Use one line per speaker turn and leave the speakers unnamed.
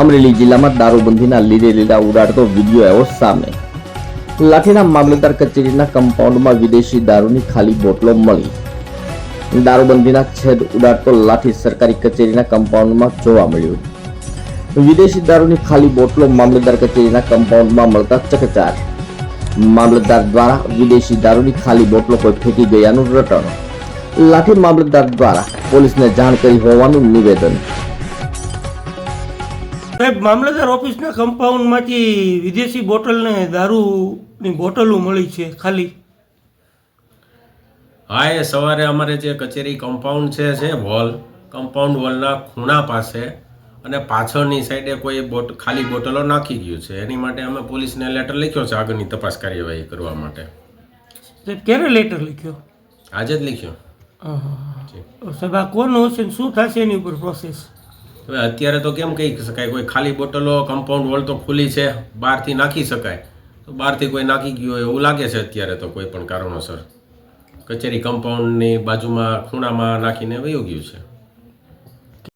અમરેલી જિલ્લામાં દારૂબંધીના લીધે લીધા ઉડાડતો વીડિયો આવ્યો સામે. લાઠીના મામલતદાર કચેરીના કમ્પાઉન્ડમાં વિદેશી દારૂની ખાલી બોટલો મળી. દારૂબંધીના છેદ ઉડાડતો લાઠી સરકારી કચેરીના કમ્પાઉન્ડમાં જોવા મળ્યું. વિદેશી દારૂની ખાલી બોટલો મામલતદાર કચેરીના કમ્પાઉન્ડમાં મળતા ચકચાર. મામલતદાર દ્વારા વિદેશી દારૂની ખાલી બોટલો કોઈ ફેંકી ગયાનું રટણ. લાઠી મામલતદાર દ્વારા પોલીસને જાણ કરી હોવાનું નિવેદન.
સાહેબ મામલતદાર ઓફિસના કમ્પાઉન્ડમાંથી વિદેશી બોટલને દારૂની બોટલો મળી છે ખાલી.
હા એ સવારે અમારે જે કચેરી કમ્પાઉન્ડ છે છે વોલ કમ્પાઉન્ડ વોલના ખૂણા પાસે અને પાછળની સાઈડે કોઈ બોટ ખાલી બોટલો નાખી ગયું છે. એની માટે અમે પોલીસને લેટર લખ્યો છે આગળની તપાસ કાર્યવાહી કરવા માટે.
ક્યારે લેટર લખ્યો?
આજે જ લખ્યો.
સાહેબ આ કોનું હશે શું થશે એની ઉપર પ્રોસેસ
હવે અત્યારે તો કેમ કહી શકાય, કોઈ ખાલી બોટલો કમ્પાઉન્ડ વોલ તો ખુલ્લી છે, બહારથી નાખી શકાય. તો બહારથી કોઈ નાખી ગયું હોય એવું લાગે છે અત્યારે તો કોઈ પણ કારણોસર. કચેરી કમ્પાઉન્ડની બાજુમાં ખૂણામાં નાખીને વયું ગયું છે.